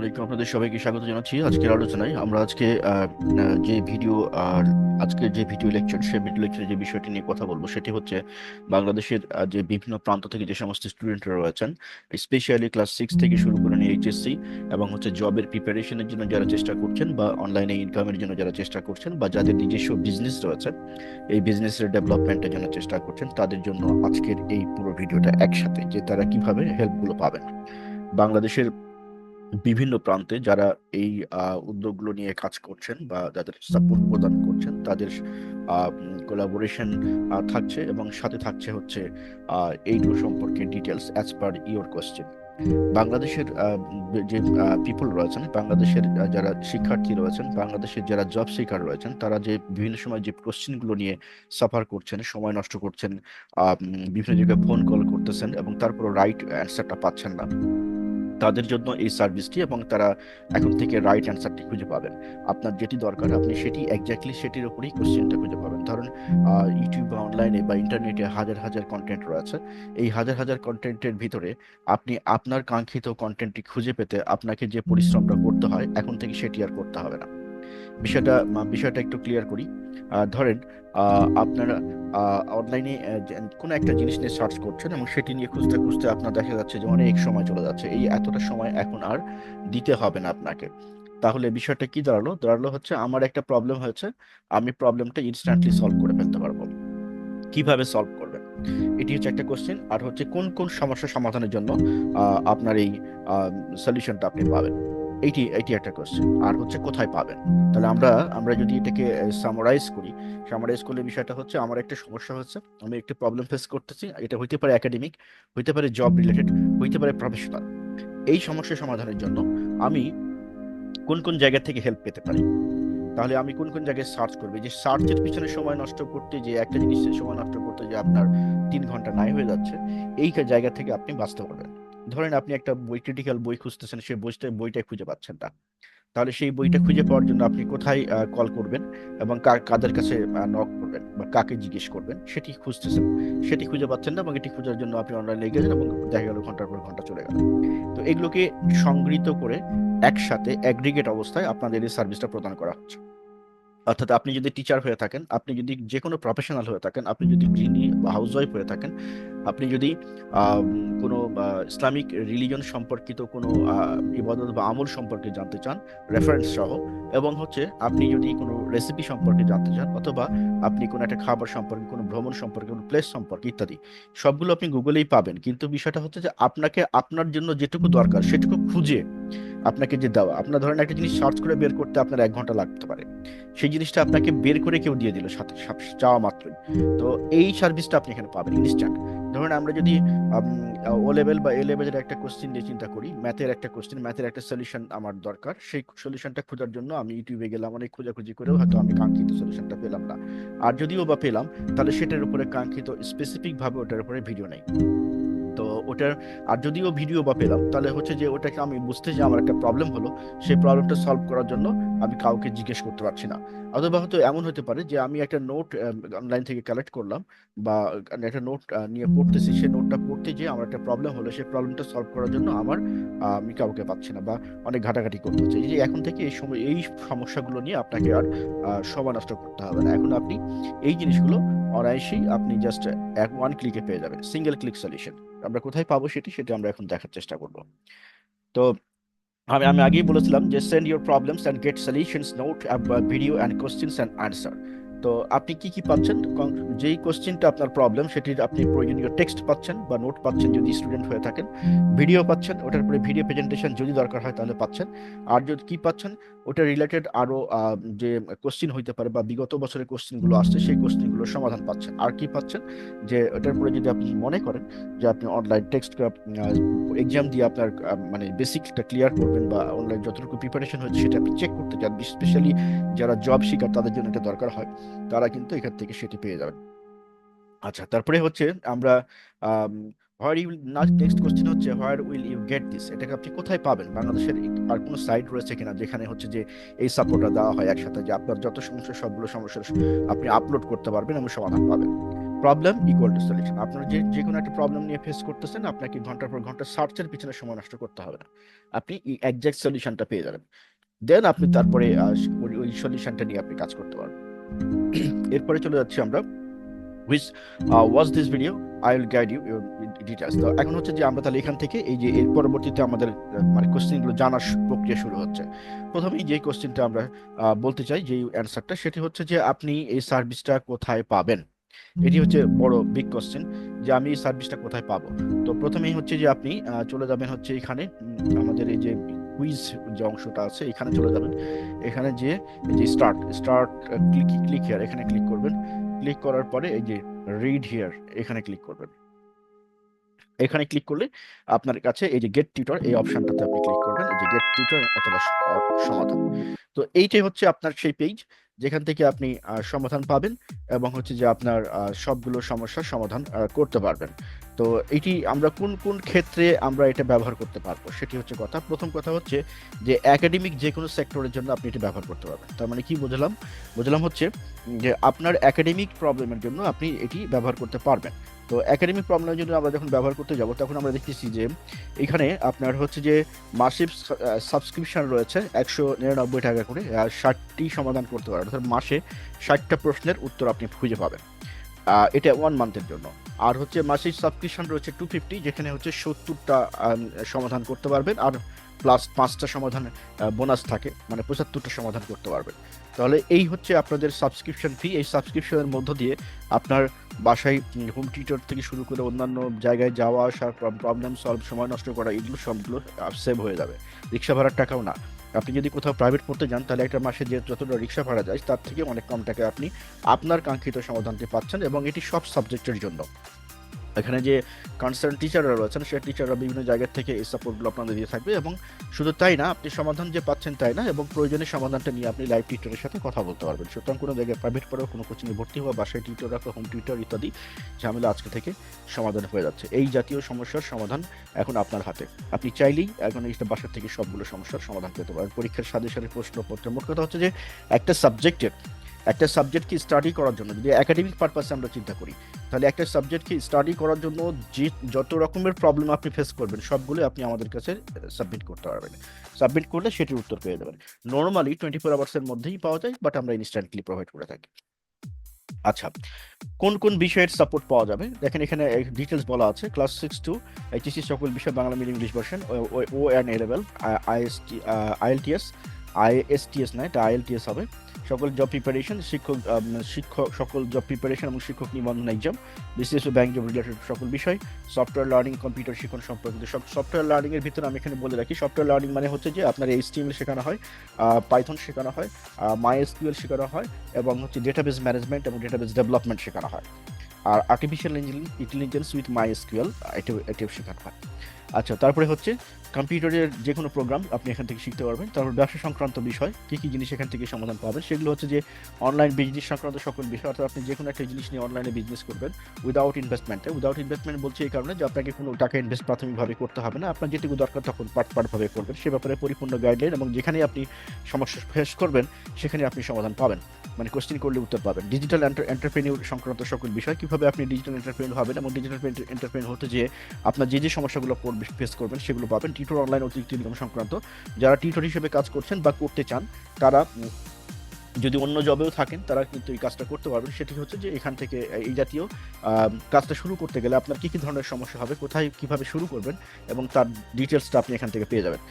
আলাইকুম। আপনাদের সবাইকে স্বাগত জানাচ্ছি আজকের আলোচনায়। আমরা আজকে যে ভিডিও আর আজকের যে ভিডিও লেকচার সেই ভিডিও লেকচারে যে বিষয়টি নিয়ে কথা বলব, সেটি হচ্ছে বাংলাদেশের যে বিভিন্ন প্রান্ত থেকে যে সমস্ত স্টুডেন্টরা রয়েছেন স্পেশালি ক্লাস সিক্স থেকে শুরু করে নিয়ে এইচএসসি এবং হচ্ছে জবের প্রিপারেশনের জন্য যারা চেষ্টা করছেন বা অনলাইনে ইনকামের জন্য যারা চেষ্টা করছেন বা যাদের নিজস্ব বিজনেস রয়েছে, এই বিজনেসের ডেভেলপমেন্টের জন্য চেষ্টা করছেন, তাদের জন্য আজকের এই পুরো ভিডিওটা একসাথে, যে তারা কীভাবে হেল্পগুলো পাবেন। বাংলাদেশের বিভিন্ন প্রান্তে যারা এই উদ্যোগগুলো নিয়ে কাজ করছেন বা যাদের সাপোর্ট প্রদান করছেন, তাদের কোলাবোরেশন থাকছে এবং সাথে থাকছে হচ্ছে এইগুলো সম্পর্কে details as per your question বাংলাদেশের যে পিপল রয়েছেন, বাংলাদেশের যারা শিক্ষার্থী রয়েছেন, বাংলাদেশের যারা জব সিকার রয়েছেন, তারা যে, বিভিন্ন সময় যে কোশ্চেনগুলো নিয়ে সাফার করছেন, সময় নষ্ট করছেন বিভিন্ন জায়গায় ফোন কল করতেছেন এবং তারপর রাইট অ্যান্সারটা পাচ্ছেন না। তাদের জন্য এই সার্ভিসটি এবং তারা এখন থেকে রাইট অ্যান্সারটি খুঁজে পাবেন। আপনার যেটি দরকার, আপনি সেটি এক্স্যাক্টলি সেটির উপরেই কোশ্চেনটা খুঁজে পাবেন। ধরুন ইউটিউব বা অনলাইনে বা ইন্টারনেটে হাজার হাজার কন্টেন্ট রয়েছে। এই হাজার হাজার কন্টেন্টের ভিতরে আপনি আপনার কাঙ্ক্ষিত কন্টেন্টটি খুঁজে পেতে আপনাকে যে পরিশ্রমটা করতে হয়, এখন থেকে সেটি আর করতে হবে না। বিষয়টা বিষয়টা একটু ক্লিয়ার করি। ধরেন আপনারা অনলাইনে কোনো একটা জিনিস নিয়ে সার্চ করছেন এবং সেটি নিয়ে খুঁজতে খুঁজতে আপনার দেখা যাচ্ছে যে অনেক সময় চলে যাচ্ছে। এই এতটা সময় এখন আর দিতে হবে না আপনাকে। তাহলে বিষয়টা কি দাঁড়াল? দাঁড়াল হচ্ছে আমার একটা প্রবলেম হয়েছে, আমি প্রবলেমটা ইনস্ট্যান্টলি সলভ করে ফেলতে পারব। কীভাবে সলভ করবেন? এটি হচ্ছে একটা কোশ্চেন আর হচ্ছে কোন কোন সমস্যা সমাধানের জন্য আপনার এই সলিউশনটা আপনি পাবেন। এইটি এইটি একটা কোশ্চেন আর হচ্ছে কোথায় পাবেন? তাহলে আমরা আমরা যদি এটাকে সামারাইজ করি। সামারাইজ করলে বিষয়টা হচ্ছে, আমার একটা সমস্যা হচ্ছে, আমি একটা প্রবলেম ফেস করতেছি, এটা হইতে পারে একাডেমিক হইতে পারে জব রিলেটেড হইতে পারে প্রফেশনাল এই সমস্যা সমাধানের জন্য আমি কোন কোন জায়গা থেকে হেল্প পেতে পারি? তাহলে আমি কোন কোন জায়গায় সার্চ করব? যে সার্চের পিছনে সময় নষ্ট করতে, যে একটা জিনিসের সময় নষ্ট করতে যে আপনার তিন ঘণ্টা নাই হয়ে যাচ্ছে এই জায়গা থেকে আপনি বাঁচতে পারবেন। ধরেন আপনি একটা বই ক্রিটিক্যাল বই খুঁজতেছেন, সেই বইটা বইটা খুঁজে পাচ্ছেন না। তাহলে সেই বইটা খুঁজে পাওয়ার জন্য আপনি কোথায় কল করবেন এবং কাদের কাছে নক করবেন বা কাকে জিজ্ঞেস করবেন, সেটি খুঁজতেছেন। সেটি খুঁজে পাচ্ছেন না এবং এটি খোঁজার জন্য আপনি অনলাইনে গেলেন এবং দেখা গেল ঘণ্টার পর ঘণ্টা চলে গেল। তো এগুলোকে সংগৃহীত করে একসাথে অ্যাগ্রিগেট অবস্থায় আপনাদের এই সার্ভিসটা প্রদান করা হচ্ছে। অর্থাৎ আপনি যদি টিচার হয়ে থাকেন, আপনি যদি যে কোনো প্রফেশনাল হয়ে থাকেন, আপনি যদি গৃহিণী বা হাউসওয়াইফ হয়ে থাকেন, আপনি যদি কোনো ইসলামিক রিলিজন সম্পর্কিত কোনো ইবাদত বা আমল সম্পর্কে জানতে চান রেফারেন্স সহ, এবং হচ্ছে আপনি যদি কোনো রেসিপি সম্পর্কে জানতে চান, অথবা আপনি কোনো একটা খাবার সম্পর্কে, কোনো ভ্রমণ সম্পর্কে, কোনো প্লেস সম্পর্কে ইত্যাদি, সবগুলো আপনি গুগলেই পাবেন। কিন্তু বিষয়টা হচ্ছে যে আপনাকে আপনার জন্য যেটুকু দরকার, সেটুকু খুঁজে আপনাকে যে দেওয়া, আপনার ধরেন একটা জিনিস সার্চ করে বের করতে আপনার এক ঘণ্টা লাগতে পারে। সেই জিনিসটা আপনাকে বের করে কেউ দিয়ে দিল সাথে চাওয়া মাত্রই। তো এই সার্ভিসটা আপনি এখানে পাবেন ইনস্ট্যান্ট ধরুন আমরা যদি ও লেভেল বা এ লেভেলের একটা কোশ্চেন নিয়ে চিন্তা করি ম্যাথের একটা কোশ্চেন ম্যাথের একটা সলিউশন আমার দরকার। সেই সলিউশনটা খোঁজার জন্য আমি ইউটিউবে গেলাম, অনেক খোঁজাখুঁজি করেও হয়তো আমি কাঙ্ক্ষিত সলিউশনটা পেলাম না। আর যদিও বা পেলাম, তাহলে সেটার উপরে কাঙ্ক্ষিত স্পেসিফিকভাবে ওটার উপরে ভিডিও নেই। ওটার, আর যদিও ভিডিও বা পেলাম, তাহলে হচ্ছে যে ওটাকে আমি বুঝতে যে আমার একটা প্রবলেম হলো, সেই প্রবলেমটা সলভ করার জন্য আমি কাউকে জিজ্ঞেস করতে পারছি না। অথবা হয়তো এমন হতে পারে যে আমি একটা নোট অনলাইন থেকে কালেক্ট করলাম বা একটা নোট নিয়ে পড়তেছি, সেই নোটটা পড়তে যেয়ে আমার একটা প্রবলেম হলো, সেই প্রবলেমটা সলভ করার জন্য আমার আমি কাউকে পাচ্ছি না বা অনেক ঘাটাঘাটি করতে হচ্ছে। এই যে এখন থেকে এই সময়, এই সমস্যাগুলো নিয়ে আপনাকে আর সময় নষ্ট করতে হবে না। এখন আপনি এই জিনিসগুলো অনায়াসেই আপনি জাস্ট এক ওয়ান ক্লিকে পেয়ে যাবেন। সিঙ্গেল ক্লিক সলিউশন আমরা কোথায় পাবো সেটি, সেটা আমরা এখন দেখার চেষ্টা করব। তো আমি আমি আগেই বলেছিলাম যে send your problems and get solutions note video and questions and answer তো আপনি কি কি পাচ্ছেন? যেই কোশ্চেনটা আপনার প্রবলেম সেটির আপনি প্রয়োজনীয় টেক্সট পাচ্ছেন বা নোট পাচ্ছেন যদি স্টুডেন্ট হয়ে থাকেন। ভিডিও পাচ্ছেন, ওটার পরে ভিডিও প্রেজেন্টেশন যদি দরকার হয় তাহলে পাচ্ছেন। আর যদি কি পাচ্ছেন? ওটা রিলেটেড আরও যে কোশ্চিন হইতে পারে বা বিগত বছরের কোশ্চিনগুলো আসছে, সেই কোশ্চিনগুলোর সমাধান পাচ্ছেন। আর কি পাচ্ছেন? যে ওটার পরে যদি আপনি মনে করেন যে আপনি অনলাইন টেক্সট এক্সাম দিয়ে আপনার মানে বেসিকটা ক্লিয়ার করবেন বা অনলাইন যতটুকু প্রিপারেশন হয়েছে সেটা আপনি চেক করতে চান স্পেশালি যারা জব শিকার, তাদের জন্য এটা দরকার হয়। তারা কিন্তু এখান থেকে সেটি পেয়ে যাবেন। আচ্ছা তারপরে হচ্ছে আমরা হোয়ার ইউ নেক্সট কোশ্চেন হচ্ছে where will you get this এটাকে আপনি কোথায় পাবেন? বাংলাদেশের আর কোনো সাইট রয়েছে কিনা যেখানে হচ্ছে যে এই সাপোর্টটা দেওয়া হয় একসাথে, যে আপনার যত সমস্যা, সবগুলো সমস্যার আপনি আপলোড করতে পারবেন এবং সমাধান পাবেন। প্রবলেম ইকুয়াল টু সলিউশন আপনার যে যে কোনো একটা প্রবলেম নিয়ে ফেস করতেছেন, আপনাকে ঘণ্টার পর ঘণ্টা সার্চের পিছনে সময় নষ্ট করতে হবে না। আপনি একজ্যাক্ট সলিউশনটা পেয়ে যাবেন। দেন আপনি তারপরে ওই সলিউশনটা নিয়ে আপনি কাজ করতে পারবেন। এরপরে চলে যাচ্ছি আমরা which was this video I will guide you details তো এখন হচ্ছে যে আমরা তাহলে এখান থেকে এই যে এর পরবর্তীতে আমাদের মানে কোশ্চেনগুলো জানার প্রক্রিয়া শুরু হচ্ছে। প্রথমেই যে কোশ্চেনটা আমরা বলতে চাই, যে অ্যান্সারটা সেটি হচ্ছে যে আপনি এই সার্ভিসটা কোথায় পাবেন? এটি হচ্ছে বড় বিগ কোশ্চেন যে আমি এই সার্ভিসটা কোথায় পাবো? তো প্রথমেই হচ্ছে যে আপনি চলে যাবেন হচ্ছে এখানে আমাদের এই যে কুইজ যে অংশটা আছে, এখানে চলে যাবেন। এখানে যে start start click click here এখানে ক্লিক করবেন। ক্লিক করার পরে এই যে রিড হিয়ার এখানে ক্লিক করবেন। এখানে ক্লিক করলে আপনার কাছে এই যে গেট টিউটর এই অপশনটাতে আপনি ক্লিক করবেন, এই যে গেট টিউটর অথবা সমাধান। তো এইটাই হচ্ছে আপনার সেই পেজ যেখান থেকে আপনি সমাধান পাবেন এবং হচ্ছে যে আপনার সবগুলো সমস্যার সমাধান করতে পারবেন। তো এটি আমরা কোন কোন ক্ষেত্রে আমরা এটা ব্যবহার করতে পারব সেটি হচ্ছে কথা। প্রথম কথা হচ্ছে যে একাডেমিক যে কোনো সেক্টরের জন্য আপনি এটি ব্যবহার করতে পারবেন। তার মানে কি বুঝলাম? বুঝলাম হচ্ছে যে আপনার একাডেমিক প্রবলেমের জন্য আপনি এটি ব্যবহার করতে পারবেন। তো একাডেমিক প্রবলেমের জন্য আমরা যখন ব্যবহার করতে যাব, তখন আমরা দেখতেছি যে এখানে আপনার হচ্ছে যে মাসিক সাবস্ক্রিপশন রয়েছে একশো নিরানব্বই টাকা করে ষাটটি সমাধান করতে পারেন। অর্থাৎ মাসে ষাটটা প্রশ্নের উত্তর আপনি খুঁজে পাবেন। এটা ওয়ান মান্থের জন্য। আর হচ্ছে মাসিক সাবস্ক্রিপশন রয়েছে টু ফিফটি যেখানে হচ্ছে সত্তরটা সমাধান করতে পারবেন। আর প্লাস পাঁচটা সমাধান বোনাস থাকে মানে পঁচাত্তরটা সমাধান করতে পারবেন। তাহলে এই হচ্ছে আপনাদের সাবস্ক্রিপশন ফি এই সাবস্ক্রিপশনের মধ্য দিয়ে আপনার বাসায় হোম টিউটর থেকে শুরু করে অন্যান্য জায়গায় যাওয়া আসা প্রবলেম সলভ সময় নষ্ট করা, এগুলো সবগুলো সেভ হয়ে যাবে। রিক্সা ভাড়ার টাকাও না। আপনি যদি কোথাও প্রাইভেট পড়তে যান, তাহলে একটা মাসে যে যতটা রিক্সা ভাড়া যায়, তার থেকে অনেক কম টাকায় আপনি আপনার কাঙ্ক্ষিত সমাধানটি পাচ্ছেন এবং এটি সব সাবজেক্টের জন্য। এখানে যে কনসার্ন টিচাররা রয়েছেন, সেই টিচাররা বিভিন্ন জায়গা থেকে এই সাপোর্টগুলো আপনাদের দিয়ে থাকবে এবং শুধু তাই না, আপনি সমাধান যে পাচ্ছেন তাই না, এবং প্রয়োজনীয় সমাধানটা নিয়ে আপনি লাইভ টিউটরের সাথে কথা বলতে পারবেন। সুতরাং কোনো জায়গায় প্রাইভেট পড়েও কোনো কোচিংয়ে ভর্তি হওয়া, বাসায় টিউটর রাখা হোম টিউটর ইত্যাদি ঝামেলা আজকে থেকে সমাধান হয়ে যাচ্ছে। এই জাতীয় সমস্যার সমাধান এখন আপনার হাতে। আপনি চাইলেই এখন এই বাসার থেকে সবগুলো সমস্যার সমাধান পেতে পারেন। পরীক্ষার সাথে সাথে প্রশ্নপত্র মোট কথা হচ্ছে যে একটা সাবজেক্টের একটা সাবজেক্টকে স্টাডি করার জন্য, যদি একাডেমিক পারপাসে আমরা চিন্তা করি, তাহলে একটা সাবজেক্টকে স্টাডি করার জন্য যে, যত রকমের প্রবলেম আপনি ফেস করবেন সবগুলো আপনি আমাদের কাছে সাবমিট করতে পারবেন। সাবমিট করলে সেটির উত্তর পেয়ে যাবেন। নর্মালি টোয়েন্টি ফোর আওয়ার্সের মধ্যেই পাওয়া যায় বাট আমরা ইনস্ট্যান্টলি প্রোভাইড করে থাকি। আচ্ছা কোন কোন বিষয়ের সাপোর্ট পাওয়া যাবে? দেখেন এখানে ডিটেলস বলা আছে। ক্লাস সিক্স টু এইচএসসি সকল বিষয় Bangla medium English version O and A level IST IELTS ISTS নয়, এটা আইএলটিএস হবে। সকল জব প্রিপারেশন শিক্ষক শিক্ষক, সকল জব প্রিপারেশন এবং শিক্ষক নিবন্ধন এক্সাম বিশেষ ব্যাংক জব রিলেটেড সকল বিষয় সফটওয়্যার লার্নিং কম্পিউটার শিক্ষণ সম্পর্কিত সব সফটওয়্যার লার্নিংয়ের ভিতরে আমি এখানে বলে রাখি সফটওয়্যার লার্নিং মানে হচ্ছে যে আপনার এইচটিএমএল শেখানো হয় পাইথন শেখানো হয় মাই এসকিউএল শেখানো হয় এবং হচ্ছে ডেটাবেস ম্যানেজমেন্ট এবং ডেটাবেস ডেভেলপমেন্ট শেখানো হয়। আর artificial intelligence with my SQL এটিও শেখানো হয়। আচ্ছা তারপরে হচ্ছে কম্পিউটারের যে কোনো প্রোগ্রাম আপনি এখান থেকে শিখতে পারবেন। তারপর ব্যবসা সংক্রান্ত বিষয়, কী কী জিনিস এখান থেকে সমাধান পাবেন, সেগুলো হচ্ছে যে অনলাইন বিজনেস সংক্রান্ত সকল বিষয়, অর্থাৎ আপনি যে কোনো একটা জিনিস নিয়ে অনলাইনে বিজনেস করবেন উইদাউট ইনভেস্টমেন্টে উইদাউট ইনভেস্টমেন্ট বলছে এই কারণে যে আপনাকে কোনো টাকা ইনভেস্ট প্রাথমিকভাবে করতে হবে না। আপনার যেটুকু দরকার তখন পার্ট পার্টভাবে করবেন। সে ব্যাপারে পরিপূর্ণ গাইডলাইন এবং যেখানে আপনি সমস্যা ফেস করবেন, সেখানে আপনি সমাধান পাবেন। মানে কোশ্চেন করলে উত্তর পাবেন। ডিজিটাল এন্টারপ্রেনিউর সংক্রান্ত সকল বিষয়, কীভাবে আপনি ডিজিটাল এন্টারপ্রেনিউর হবেন এবং ডিজিটাল এন্টারপ্রেনিউর হতে যে আপনার যে যে সমস্যাগুলো ফেস করবেন, সেগুলো পাবেন। টিটোর অনলাইন অতিরিক্ত ইনকাম সংক্রান্ত। যারা টিটোর হিসেবে কাজ করছেন বা করতে চান, তারা যদি অন্য জবেও থাকেন, তারা কিন্তু এই কাজটা করতে পারবেন। সেটি হচ্ছে যে এখান থেকে এই জাতীয় কাজটা শুরু করতে গেলে আপনার কী কী ধরনের সমস্যা হবে, কোথায় কীভাবে শুরু করবেন এবং তার ডিটেলসটা আপনি এখান থেকে পেয়ে যাবেন।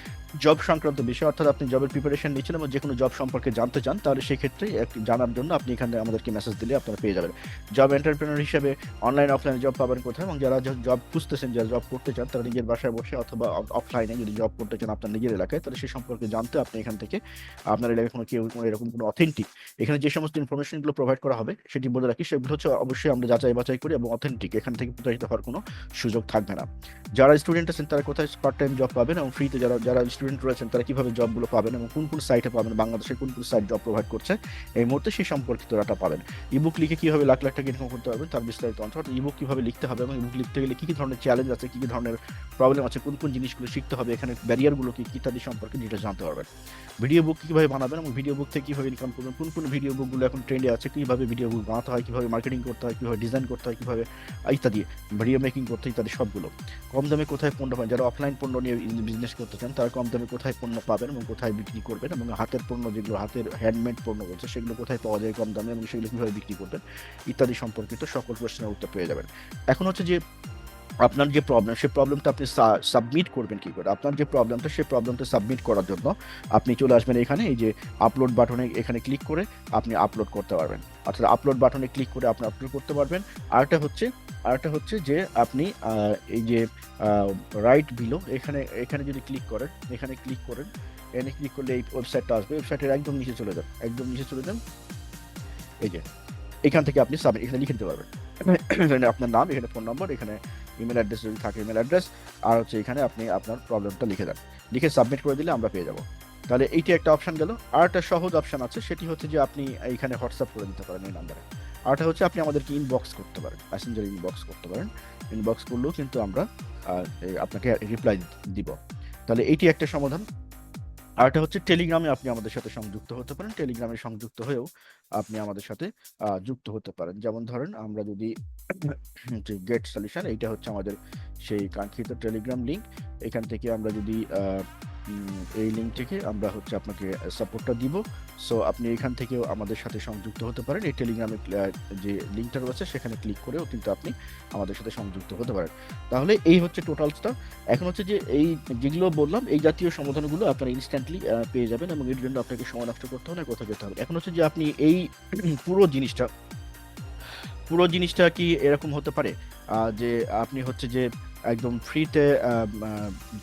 জব সংক্রান্ত বিষয়, অর্থাৎ আপনি জবের প্রিপারেশন নিচ্ছেন এবং যে কোনো জব সম্পর্কে জানতে চান, তাহলে সেক্ষেত্রে জানার জন্য আপনি এখানে আমাদেরকে মেসেজ দিলে আপনারা পেয়ে যাবেন। জব এন্টারপ্রেনার হিসেবে অনলাইন অফলাইনে জব পাবেন কোথায় এবং যারা জব খুঁজতেছেন, যারা জব করতে চান, তারা নিজের বাসায় বসে অথবা অফলাইনে যদি জব করতে চান আপনার নিজের এলাকায়, তাহলে সেই সম্পর্কে জানতে আপনি এখান থেকে আপনার এলাকায় কোনো কেউ এরকম কোনো অথেন্টিক এখানে যে সমস্ত ইনফরমেশনগুলো প্রোভাইড করা হবে, সেটি বলে রাখি, সেগুলো হচ্ছে অবশ্যই আমরা যাচাই বাছাই করি এবং অথেন্টিক এখান থেকে প্রতারিত হওয়ার কোনো সুযোগ থাকবে না। যারা স্টুডেন্ট আছেন, তারা কোথায় পার্ট টাইম জব পাবেন এবং ফ্রিতে যারা যারা স্টুডেন্ট রয়েছেন, তারা কীভাবে জবগুলো পাবেন এবং কোন কোন সাইটে পাবেন বাংলাদেশের কোন কোন সাইট জব প্রোভাইড করছে, এই মুহূর্তে সেই সম্পর্কিত ডাটা পাবেন। ইবুক লিখে কীভাবে লাখ লাখ টাকা ইনকাম করতে পারবেন, তার বিস্তারিত অন্তত ইবুক কীভাবে লিখতে হবে এবং ইবুক লিখতে গেলে কী কী ধরনের চ্যালেঞ্জ আছে, কী, কি ধরনের প্রবলেম আছে, কোন কোন জিনিসগুলো শিখতে হবে, এখানে ব্যারিয়ারগুলো কী, কি ইত্যাদি সম্পর্কে ডিটেলস জানতে পারবেন। ভিডিও বুক কীভাবে বানাবেন এবং ভিডিও বুক থেকে কীভাবে ইনকাম করবেন কোন কোন ভিডিও বুকগুলো এখন ট্রেন্ডে আছে? কীভাবে ভিডিও বুক বানাতে হয়? কীভাবে মার্কেটিং করতে হয়? কীভাবে ডিজাইন করতে হয়? কীভাবে, ইত্যাদি ভিডিও মেকিং করতে হয়, ইত্যাদি সবগুলো। কম দামে কোথায় পণ্য পাবেন? যারা অফলাইন পণ্য নিয়ে বিজনেস করতে চান, তারা কম দামে কোথায় পণ্য পাবেন এবং কোথায় বিক্রি করবেন এবং হাতের পণ্য যেগুলো, হাতের হ্যান্ডমেড পণ্য বলছে, সেগুলো কোথায় পাওয়া যায় কম দামে এবং সেগুলো কীভাবে বিক্রি করবেন, ইত্যাদি সম্পর্কিত সকল প্রশ্নের উত্তর পেয়ে যাবেন। এখন হচ্ছে যে আপনার যে প্রবলেম সেই প্রবলেমটা আপনি সাবমিট করবেন কি করে? আপনার যে প্রবলেমটা সেই প্রবলেমটা সাবমিট করার জন্য আপনি চলে আসবেন এখানে, এই যে আপলোড বাটনে এখানে ক্লিক করে আপনি আপলোড করতে পারবেন। অর্থাৎ আপলোড বাটনে ক্লিক করে আপনি আপলোড করতে পারবেন। আরেকটা হচ্ছে আরেকটা হচ্ছে যে আপনি এই যে রাইট বিলো এখানে এখানে যদি ক্লিক করেন, এখানে ক্লিক করেন, এখানে ক্লিক করলে এই ওয়েবসাইটটা আসবে। ওয়েবসাইটের একদম নিচে চলে যান, একদম নিচে চলে যান। এই যে, এখান থেকে আপনি সাবমিট এখানে লিখে দিতে পারবেন। আপনার নাম, এখানে ফোন নম্বর এখানে ইমেল অ্যাড্রেস যদি থাকে ইমেল অ্যাড্রেস, আর হচ্ছে এখানে আপনি আপনার প্রবলেমটা লিখে দেন। লিখে সাবমিট করে দিলে আমরা পেয়ে যাব। তাহলে এইটি একটা অপশান গেল। আর একটা সহজ অপশান আছে, সেটি হচ্ছে যে আপনি এইখানে হোয়াটসঅ্যাপ করে দিতে পারেন এই নাম্বারে। আরটা হচ্ছে আপনি আমাদেরকে ইনবক্স করতে পারেন প্যাসেঞ্জার ইনবক্স করতে পারেন। ইনবক্স করলেও কিন্তু আমরা আপনাকে রিপ্লাই দিব। তাহলে এইটি একটা সমাধান। আরেকটা হচ্ছে টেলিগ্রামে আপনি আমাদের সাথে সংযুক্ত হতে পারেন। টেলিগ্রামে সংযুক্ত হয়েও আপনি আমাদের সাথে যুক্ত হতে পারেন। যেমন ধরেন, আমরা যদি যে গেট সলিউশন এইটা হচ্ছে আমাদের সেই কাঙ্ক্ষিত টেলিগ্রাম লিঙ্ক এখান থেকে আমরা যদি এই লিঙ্ক থেকে আমরা হচ্ছে আপনাকে সাপোর্টটা দিব। সো আপনি এখান থেকেও আমাদের সাথে সংযুক্ত হতে পারেন। এই টেলিগ্রামে যে লিঙ্কটা রয়েছে, সেখানে ক্লিক করেও কিন্তু আপনি আমাদের সাথে সংযুক্ত হতে পারেন। তাহলে এই হচ্ছে টোটালসটা এখন হচ্ছে যে এই যেগুলো বললাম, এই জাতীয় সমাধানগুলো আপনারা ইনস্ট্যান্টলি পেয়ে যাবেন এবং এর জন্য আপনাকে সময় নষ্ট করতে হবে না, কোথাও যেতে হবে। এখন হচ্ছে যে আপনি এই পুরো জিনিসটা পুরো জিনিসটা কি এরকম হতে পারে? যে আপনি হচ্ছে যে একদম ফ্রিতে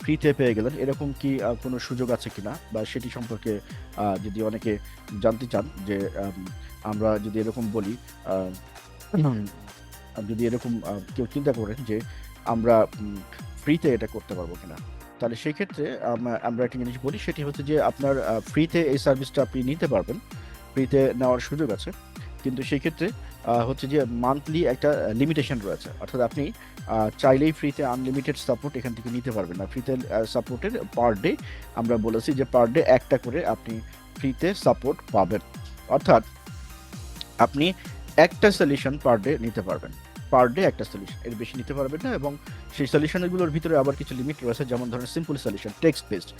ফ্রিতে পেয়ে গেলেন। এরকম কি কোনো সুযোগ আছে কিনা? বা সেটি সম্পর্কে যদি অনেকে জানতে চান যে আমরা যদি এরকম বলি যদি এরকম কেউ চিন্তা করেন যে আমরা ফ্রিতে এটা করতে পারব কিনা? তাহলে সেই ক্ষেত্রে আমরা একটা জিনিস বলি সেটি হচ্ছে যে আপনার ফ্রিতে এই সার্ভিসটা আপনি নিতে পারবেন। ফ্রিতে নেওয়ার সুযোগ আছে। কিন্তু সেই ক্ষেত্রে হচ্ছে যে মান্থলি একটা লিমিটেশন রয়েছে। অর্থাৎ আপনি চাইলেই ফ্রিতে আনলিমিটেড সাপোর্ট এখান থেকে নিতে পারবেন। না ফ্রিতে সাপোর্টের পার ডে আমরা বলেছি যে পার ডে একটা করে আপনি ফ্রিতে সাপোর্ট পাবেন। অর্থাৎ আপনি একটা সলিউশন পার ডে নিতে পারবেন। পার ডে একটা সলিউশন এর বেশি নিতে পারবেন না এবং সেই সলিউশনগুলোর ভিতরে আবার কিছু লিমিট রয়েছে, যেমন ধরেন simple solution text based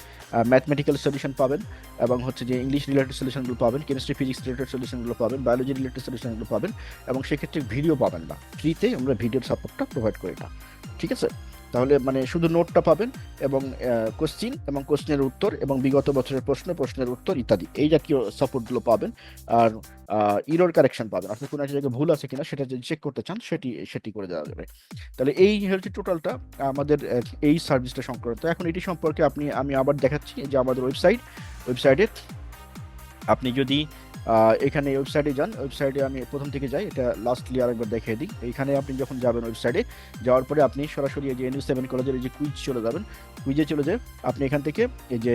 mathematical solution পাবেন এবং হচ্ছে যে ইংলিশ রিলেটেড সলিউশনগুলো পাবেন কেমিস্ট্রি ফিজিক্স রিলেটেড সলিউশনগুলো পাবেন বায়োলজি রিলেটেড সলিউশনগুলো পাবেন এবং সেক্ষেত্রে ভিডিও পাবেন না। ফ্রিতে আমরা ভিডিওর সাপোর্টটা প্রোভাইড করি না ঠিক আছে? তাহলে মানে শুধু নোটটা পাবেন এবং কোশ্চিন এবং কোশ্চেনের উত্তর এবং বিগত বছরের প্রশ্ন, প্রশ্নের উত্তর ইত্যাদি। এই জাতীয় সাপোর্টগুলো পাবেন আর ইরোর কারেকশন পাবেন। অর্থাৎ কোনো একটা জায়গায় ভুল আছে কিনা সেটা যদি চেক করতে চান সেটি সেটি করে দেওয়া যাবে। তাহলে এই হচ্ছে টোটালটা আমাদের এই সার্ভিসটা সংক্রান্ত। এখন এটি সম্পর্কে আপনি, আমি আবার দেখাচ্ছি যে আমাদের ওয়েবসাইট ওয়েবসাইটে আপনি যদি এখানে ওয়েবসাইটে যান। ওয়েবসাইটে আমি প্রথম থেকে যাই, এটা লাস্টলি আরেকবার দেখিয়ে দিই। এইখানে আপনি যখন যাবেন ওয়েবসাইটে যাওয়ার পরে আপনি সরাসরি এই যে এনইউ সেভেন কলেজের এই যে কুইজ চলে যাবেন। কুইজে চলে যায় আপনি এখান থেকে এই যে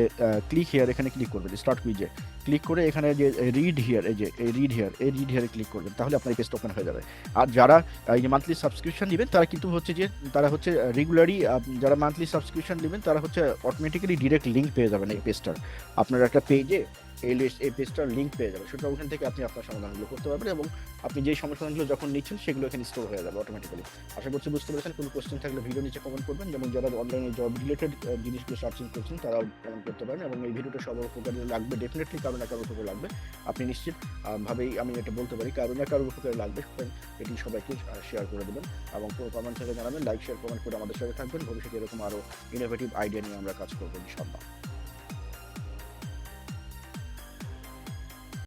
ক্লিক হেয়ার এখানে ক্লিক করবেন স্টার্ট কুইজে ক্লিক করে এখানে যে রিড হিয়ার এই যে, এই রিড হিয়ার এই রিড হিয়ারে ক্লিক করবেন, তাহলে আপনার পেজটা ওপেন হয়ে যাবে। আর যারা এই যে মান্থলি সাবস্ক্রিপশন নেবেন, তারা কিন্তু হচ্ছে যে, তারা হচ্ছে রেগুলারই যারা মান্থলি সাবস্ক্রিপশন নেবেন, তারা হচ্ছে অটোমেটিক্যালি ডিরেক্ট লিঙ্ক পেয়ে যাবেন এই পেজটার আপনার একটা পেজে এই লিস্ট এই পেজটার লিঙ্ক পেয়ে যাবে। সেটা ওখান থেকে আপনি আপনার সমাধানগুলো করতে পারবেন এবং আপনি যেই সমাধানগুলো যখন নিচ্ছেন, সেগুলো এখানে স্টোর হয়ে যাবে অটোমেটিক্যালি আশা করছি বুঝতে পেরেছেন। কোনো কোশ্চেন থাকলে ভিডিও নিচে কমেন্ট করবেন। যেমন যারা অনলাইনে জব রিলেটেড জিনিসগুলো সার্চিং করছেন, তারাও কমেন্ট করতে পারেন এবং এই ভিডিওটা সবার উপকারে লাগবে। ডেফিনেটলি কারও না কারোর উপকারে লাগবে। আপনি নিশ্চিত ভাবেই আমি এটা বলতে পারি, কারও না কারোর উপকারে লাগবে। সুতরাং এটি সবাইকে শেয়ার করে দেবেন এবং পুরো কমেন্ট থেকে জানাবেন। লাইক শেয়ার কমেন্ট করে আমাদের সাথে থাকবেন। ভবিষ্যতে এরকম আরও ইনোভেটিভ আইডিয়া নিয়ে আমরা কাজ করব ইনশাল্লাহ